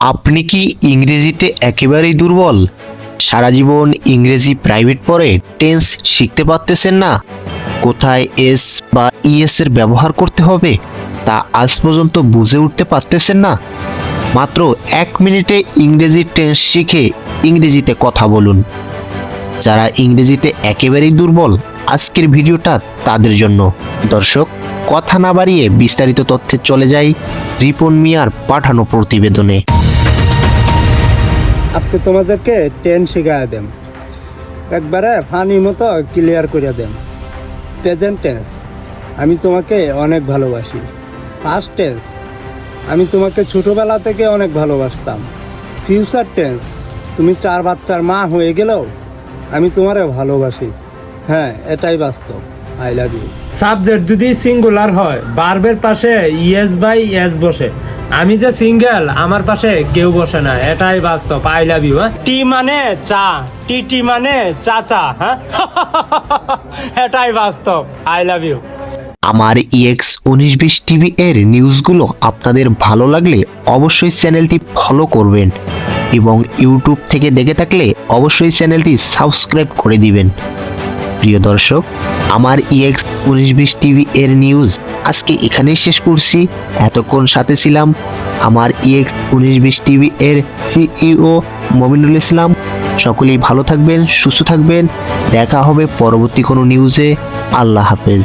আপনি কি ইংরেজিতে একেবারেই দুর্বল? সারা জীবন ইংরেজি প্রাইভেট পড়ে টেন্স শিখতে পারতেছেন না। কোথায় এস বা ইএস এর ব্যবহার করতে হবে তা আজ পর্যন্ত বুঝে উঠতে পারতেছেন না। মাত্র এক মিনিটে ইংরেজি টেন্স শিখে ইংরেজিতে কথা বলুন। যারা ইংরেজিতে একেবারেই দুর্বল, আজকের ভিডিওটা তাদের জন্য। দর্শক, কথা না বাড়িয়ে বিস্তারিত তথ্যে চলে যাই রিপন মিয়ার পাঠানো প্রতিবেদনে। আজকে তোমাদেরকে টেন শিখাই দেম। একবারে ফানি মতো ক্লিয়ার করে দেম। প্রেজেন্ট টেন্স আমি তোমাকে অনেক ভালোবাসি। ফার্স্ট টেন্স আমি তোমাকে ছোটোবেলা থেকে অনেক ভালোবাসতাম। ফিউচার টেন্স তুমি চার বাচ্চার মা হয়ে গেলেও আমি তোমারে ভালোবাসি। হ্যাঁ এটাই বাস্তব। আই লাভ ইউ সাবজেক্ট যদি সিঙ্গুলার হয় বার্বের পাশে ইয়েস বাই ইয়েস বসে। আমি যে সিঙ্গেল, আমার পাশে কেউ বসে না। এটাই বাস্তব। আই লাভ ইউ হ্যাঁ? টি মানে চা, টি টি মানে চাচা হ্যাঁ? এটাই বাস্তব। আই লাভ ইউ আমার ইএক্স উনিশ বিশ টিভি এর নিউজগুলো আপনাদের ভালো লাগলে অবশ্যই চ্যানেলটি ফলো করবেন এবং ইউটিউব থেকে দেখে থাকলে অবশ্যই চ্যানেলটি সাবস্ক্রাইব করে দিবেন। প্রিয় দর্শক, আমার ইএক্স উনিশ বিশ টিভি এর নিউজ আজকে এখানেই শেষ করছি। এতক্ষণ সাথে ছিলাম আমার ইএক্স উনিশ বিশ টিভি এর সিইও মমিনুল ইসলাম। সকলেই ভালো থাকবেন, সুস্থ থাকবেন। দেখা হবে পরবর্তী কোনো নিউজে আল্লাহ হাফেজ।